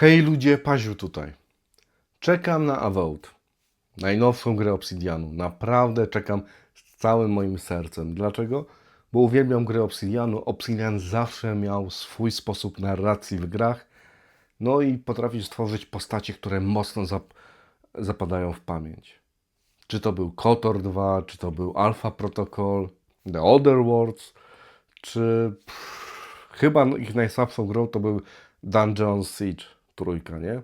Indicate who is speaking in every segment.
Speaker 1: Hej ludzie, Paziu tutaj. Czekam na Avowed. Najnowszą grę Obsidianu. Naprawdę czekam z całym moim sercem. Dlaczego? Bo uwielbiam grę Obsidianu. Obsidian zawsze miał swój sposób narracji w grach. No i potrafi stworzyć postacie, które mocno zap- zapadają w pamięć. Czy to był KOTOR 2, czy to był Alpha Protocol, The Other Worlds, czy pff, chyba ich najsłabszą grą to był Dungeon Siege trójka, nie?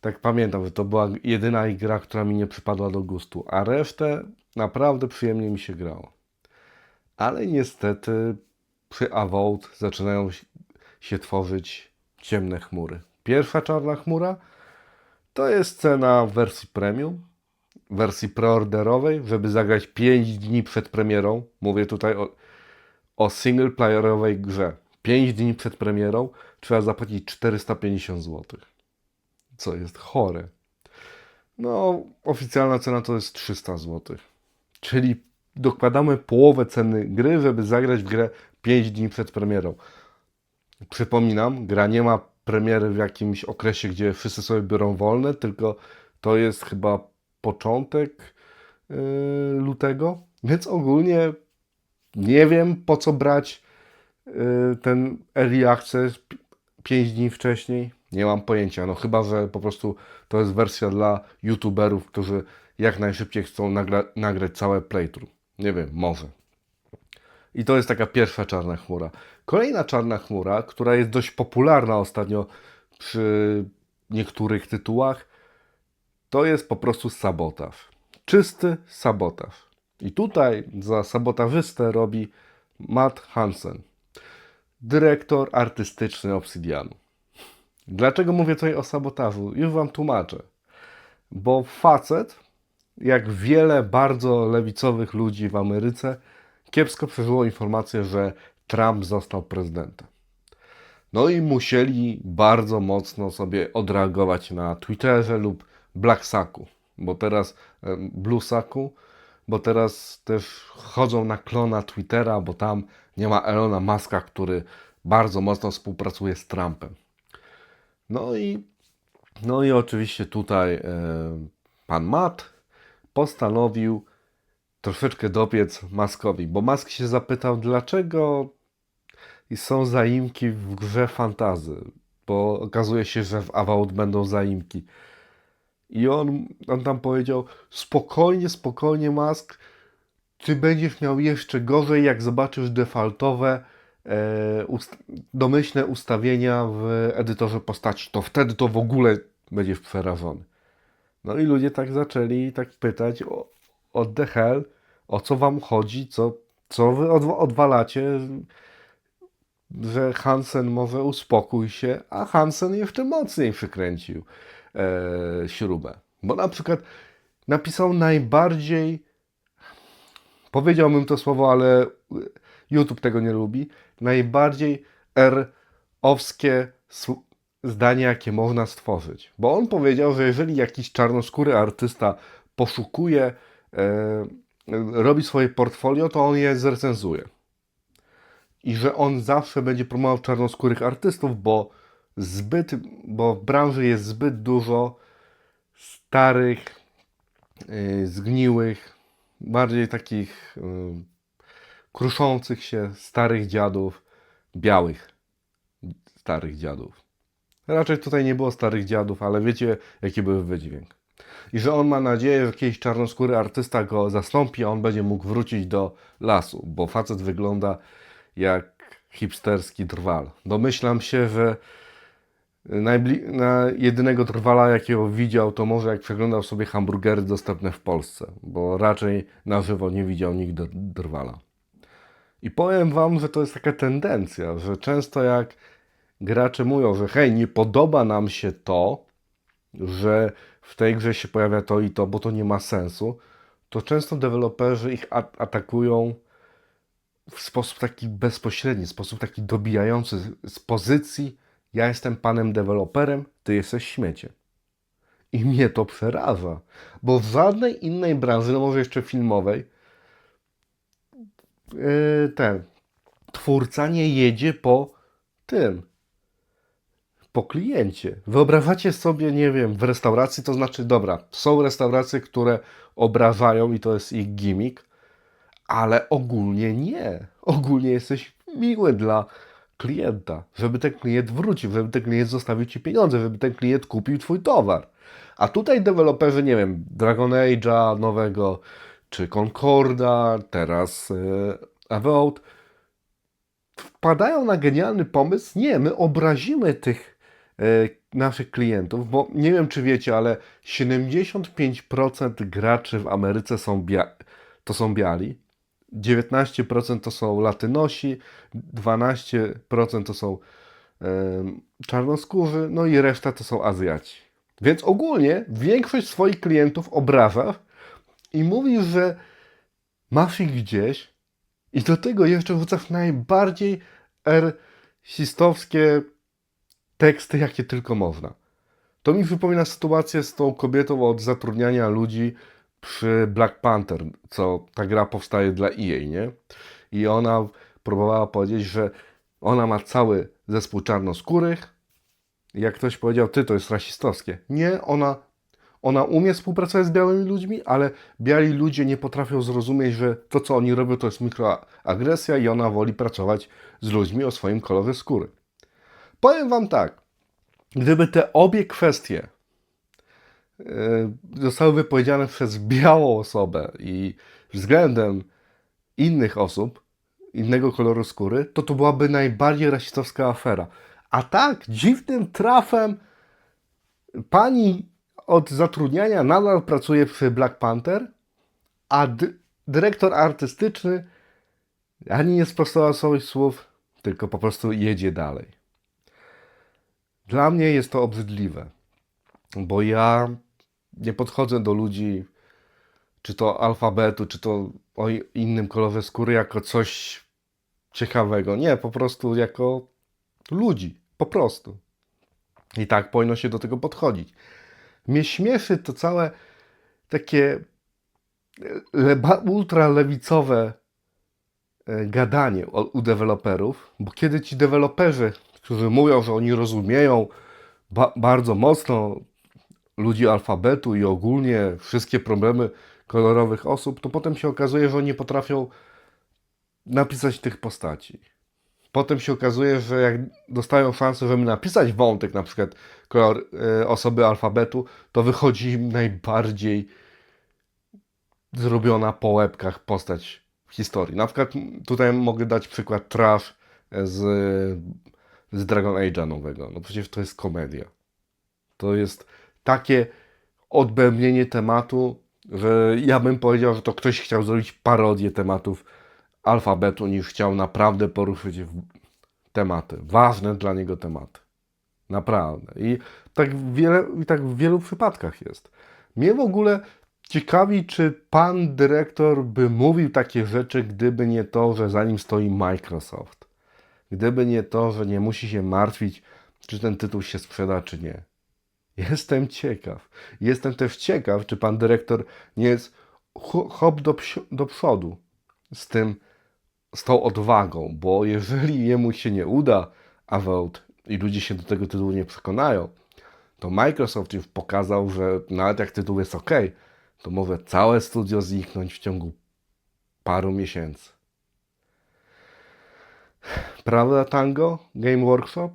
Speaker 1: Tak pamiętam, że to była jedyna gra, która mi nie przypadła do gustu, a resztę naprawdę przyjemnie mi się grało. Ale niestety przy Avowed zaczynają się- się tworzyć ciemne chmury. Pierwsza czarna chmura to jest cena w wersji premium, wersji preorderowej, żeby zagrać 5 dni przed premierą. Mówię tutaj o, o single playerowej grze. 5 dni przed premierą trzeba zapłacić 450 zł. Co jest chore. No, oficjalna cena to jest 300 zł. Czyli dokładamy połowę ceny gry, żeby zagrać w grę 5 dni przed premierą. Przypominam, gra nie ma premiery w jakimś okresie, gdzie wszyscy sobie biorą wolne, tylko to jest chyba początek yy, lutego, więc ogólnie nie wiem po co brać ten early access 5 dni wcześniej. Nie mam pojęcia, no chyba, że po prostu to jest wersja dla youtuberów, którzy jak najszybciej chcą nagra- nagrać całe playthrough. Nie wiem, może. I to jest taka pierwsza czarna chmura. Kolejna czarna chmura, która jest dość popularna ostatnio przy niektórych tytułach, to jest po prostu sabotaż. Czysty sabotaż. I tutaj za sabotażystę robi Matt Hansen, dyrektor artystyczny Obsidianu. Dlaczego mówię tutaj o sabotażu? Już Wam tłumaczę. Bo facet, jak wiele bardzo lewicowych ludzi w Ameryce, kiepsko przeżyło informację, że Trump został prezydentem. No i musieli bardzo mocno sobie odreagować na Twitterze lub Blacksaku, bo teraz Bluesaku, bo teraz też chodzą na klona Twittera, bo tam nie ma Elona Muska, który bardzo mocno współpracuje z Trumpem. No i, no i oczywiście tutaj e, pan Matt postanowił troszeczkę dopiec Maskowi, bo Mask się zapytał, dlaczego są zaimki w grze fantazy, bo okazuje się, że w Avowed będą zaimki. I on, on tam powiedział, spokojnie, spokojnie Mask, ty będziesz miał jeszcze gorzej, jak zobaczysz defaultowe e, ust- domyślne ustawienia w edytorze postaci. To wtedy to w ogóle będziesz przerażony. No i ludzie tak zaczęli tak pytać o, o the hell, o co wam chodzi, co, co wy odwa- odwalacie, że Hansen może uspokój się, a Hansen jeszcze mocniej przykręcił e, śrubę. Bo na przykład napisał najbardziej, powiedziałbym to słowo, ale YouTube tego nie lubi, najbardziej R-owskie zdanie, jakie można stworzyć. Bo on powiedział, że jeżeli jakiś czarnoskóry artysta poszukuje, e, robi swoje portfolio, to on je zrecenzuje. I że on zawsze będzie promował czarnoskórych artystów, bo zbyt, bo w branży jest zbyt dużo starych, yy, zgniłych, bardziej takich yy, kruszących się starych dziadów, białych starych dziadów. Raczej tutaj nie było starych dziadów, ale wiecie, jaki był wydźwięk. I że on ma nadzieję, że kiedyś czarnoskóry artysta go zastąpi, a on będzie mógł wrócić do lasu, bo facet wygląda jak hipsterski drwal. Domyślam się, że najbli- na jedynego drwala, jakiego widział, to może jak przeglądał sobie hamburgery dostępne w Polsce, bo raczej na żywo nie widział nigdy drwala. I powiem Wam, że to jest taka tendencja, że często jak gracze mówią, że hej, nie podoba nam się to, że w tej grze się pojawia to i to, bo to nie ma sensu, to często deweloperzy ich atakują w sposób taki bezpośredni, sposób taki dobijający z pozycji ja jestem panem deweloperem, ty jesteś śmiecie. I mnie to przeraża, bo w żadnej innej branży, no może jeszcze filmowej, yy, ten twórca nie jedzie po tym, po kliencie. Wyobrażacie sobie, nie wiem, w restauracji, to znaczy, dobra, są restauracje, które obrażają i to jest ich gimmick, ale ogólnie nie. Ogólnie jesteś miły dla klienta, żeby ten klient wrócił, żeby ten klient zostawił ci pieniądze, żeby ten klient kupił twój towar. A tutaj deweloperzy, nie wiem, Dragon Age'a nowego, czy Concorda, teraz e, Avowed, wpadają na genialny pomysł, nie, my obrazimy tych e, naszych klientów, bo nie wiem czy wiecie, ale 75% graczy w Ameryce są to są biali, 19% to są latynosi, 12% to są em, czarnoskórzy, no i reszta to są Azjaci. Więc ogólnie większość swoich klientów obrażasz i mówisz, że masz ich gdzieś i do tego jeszcze wrzucasz najbardziej rasistowskie teksty, jakie tylko można. To mi przypomina sytuację z tą kobietą od zatrudniania ludzi przy Black Panther, co ta gra powstaje dla EA, nie? I ona próbowała powiedzieć, że ona ma cały zespół czarnoskórych. Jak ktoś powiedział, ty to jest rasistowskie. Nie, ona, ona umie współpracować z białymi ludźmi, ale biali ludzie nie potrafią zrozumieć, że to, co oni robią, to jest mikroagresja i ona woli pracować z ludźmi o swoim kolorze skóry. Powiem wam tak, gdyby te obie kwestie zostały wypowiedziane przez białą osobę i względem innych osób, innego koloru skóry, to to byłaby najbardziej rasistowska afera. A tak, dziwnym trafem pani od zatrudniania nadal pracuje przy Black Panther, a dy- dyrektor artystyczny ani nie sprostował swoich słów, tylko po prostu jedzie dalej. Dla mnie jest to obrzydliwe, bo ja nie podchodzę do ludzi, czy to alfabetu, czy to o innym kolorze skóry, jako coś ciekawego. Nie, po prostu jako ludzi. Po prostu. I tak powinno się do tego podchodzić. Mnie śmieszy to całe takie leba, ultralewicowe e, gadanie u deweloperów, bo kiedy ci deweloperzy, którzy mówią, że oni rozumieją ba, bardzo mocno ludzi alfabetu i ogólnie wszystkie problemy kolorowych osób, to potem się okazuje, że oni potrafią napisać tych postaci. Potem się okazuje, że jak dostają szansę, żeby napisać wątek, na przykład kolor e, osoby alfabetu, to wychodzi im najbardziej zrobiona po łebkach postać w historii. Na przykład tutaj mogę dać przykład Trash z, z Dragon Age'a nowego. No przecież to jest komedia. To jest takie odbębnienie tematu, że ja bym powiedział, że to ktoś chciał zrobić parodię tematów alfabetu, niż chciał naprawdę poruszyć tematy, ważne dla niego tematy. Naprawdę. I tak, wiele, I tak w wielu przypadkach jest. Mnie w ogóle ciekawi, czy pan dyrektor by mówił takie rzeczy, gdyby nie to, że za nim stoi Microsoft. Gdyby nie to, że nie musi się martwić, czy ten tytuł się sprzeda, czy nie. Jestem ciekaw. Jestem też ciekaw, czy pan dyrektor nie jest ho- hop do, do przodu z tym, z tą odwagą, bo jeżeli jemu się nie uda Avowed i ludzie się do tego tytułu nie przekonają, to Microsoft już pokazał, że nawet jak tytuł jest ok, to może całe studio zniknąć w ciągu paru miesięcy. Prawda, Tango? Game Workshop?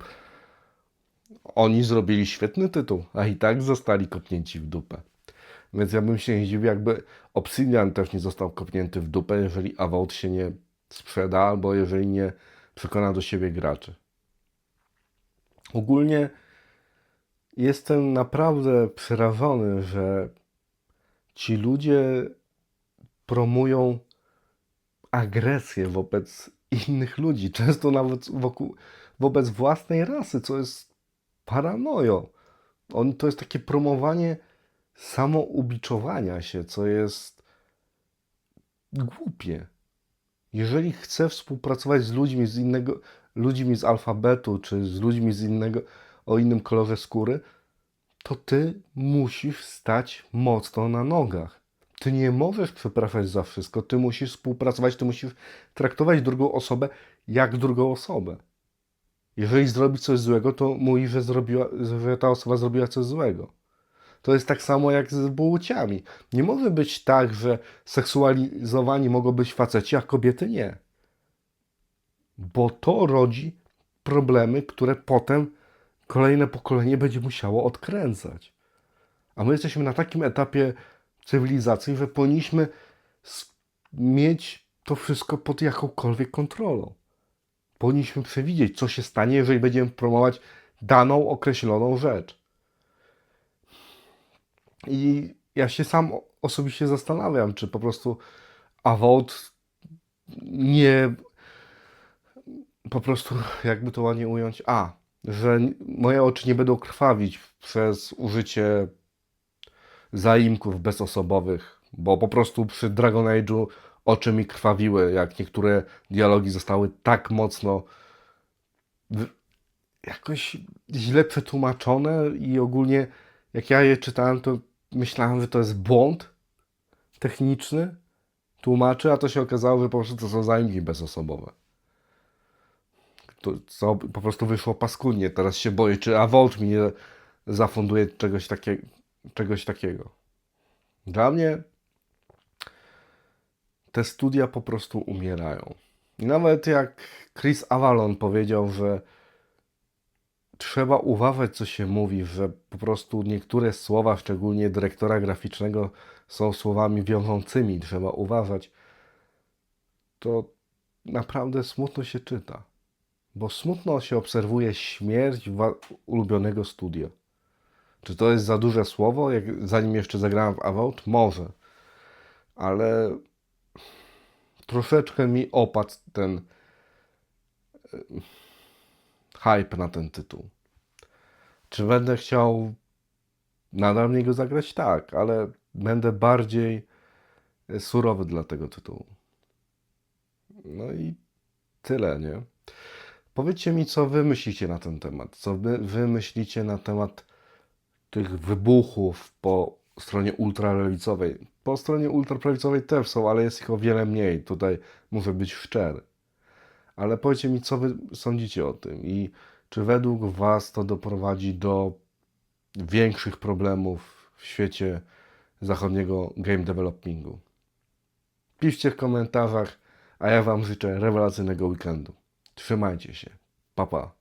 Speaker 1: Oni zrobili świetny tytuł, a i tak zostali kopnięci w dupę. Więc ja bym się nie zdziwił, jakby Obsidian też nie został kopnięty w dupę, jeżeli Avowed się nie sprzeda, albo jeżeli nie przekona do siebie graczy. Ogólnie jestem naprawdę przerażony, że ci ludzie promują agresję wobec innych ludzi, często nawet wokół, wobec własnej rasy, co jest paranoją. On, to jest takie promowanie samoubiczowania się, co jest głupie. Jeżeli chcę współpracować z ludźmi z innego, ludźmi z alfabetu, czy z ludźmi z innego, o innym kolorze skóry, to ty musisz stać mocno na nogach. Ty nie możesz przepraszać za wszystko, ty musisz współpracować, ty musisz traktować drugą osobę jak drugą osobę. Jeżeli zrobi coś złego, to mówi, że, zrobiła, że ta osoba zrobiła coś złego. To jest tak samo jak z płciami. Nie może być tak, że seksualizowani mogą być faceci, a kobiety nie. Bo to rodzi problemy, które potem kolejne pokolenie będzie musiało odkręcać. A my jesteśmy na takim etapie cywilizacji, że powinniśmy mieć to wszystko pod jakąkolwiek kontrolą. Powinniśmy przewidzieć, co się stanie, jeżeli będziemy promować daną określoną rzecz. I ja się sam osobiście zastanawiam, czy po prostu Avowed nie po prostu, jakby to ładnie ująć, a, że moje oczy nie będą krwawić przez użycie zaimków bezosobowych, bo po prostu przy Dragon Age'u oczy mi krwawiły, jak niektóre dialogi zostały tak mocno jakoś źle przetłumaczone i ogólnie jak ja je czytałem, to myślałem, że to jest błąd techniczny tłumaczy, a to się okazało, że po prostu to są zaimki bezosobowe. To co po prostu wyszło paskudnie. Teraz się boję, czy Avowed mi nie zafunduje czegoś, takie, czegoś takiego. Dla mnie te studia po prostu umierają. I nawet jak Chris Avalon powiedział, że trzeba uważać, co się mówi, że po prostu niektóre słowa, szczególnie dyrektora graficznego, są słowami wiążącymi, trzeba uważać, to naprawdę smutno się czyta. Bo smutno się obserwuje śmierć ulubionego studia. Czy to jest za duże słowo, jak, zanim jeszcze zagrałem w Avowed? Może. Ale troszeczkę mi opadł ten e, hype na ten tytuł. Czy będę chciał nadal niego zagrać? Tak, ale będę bardziej e, surowy dla tego tytułu. No i tyle, nie? Powiedzcie mi, co wy myślicie na ten temat. Co wy, wy myślicie na temat tych wybuchów po stronie ultralewicowej. Po stronie ultraprawicowej też są, ale jest ich o wiele mniej. Tutaj muszę być szczery. Ale powiedzcie mi, co wy sądzicie o tym i czy według was to doprowadzi do większych problemów w świecie zachodniego game developingu. Piszcie w komentarzach, a ja wam życzę rewelacyjnego weekendu. Trzymajcie się. Pa, pa.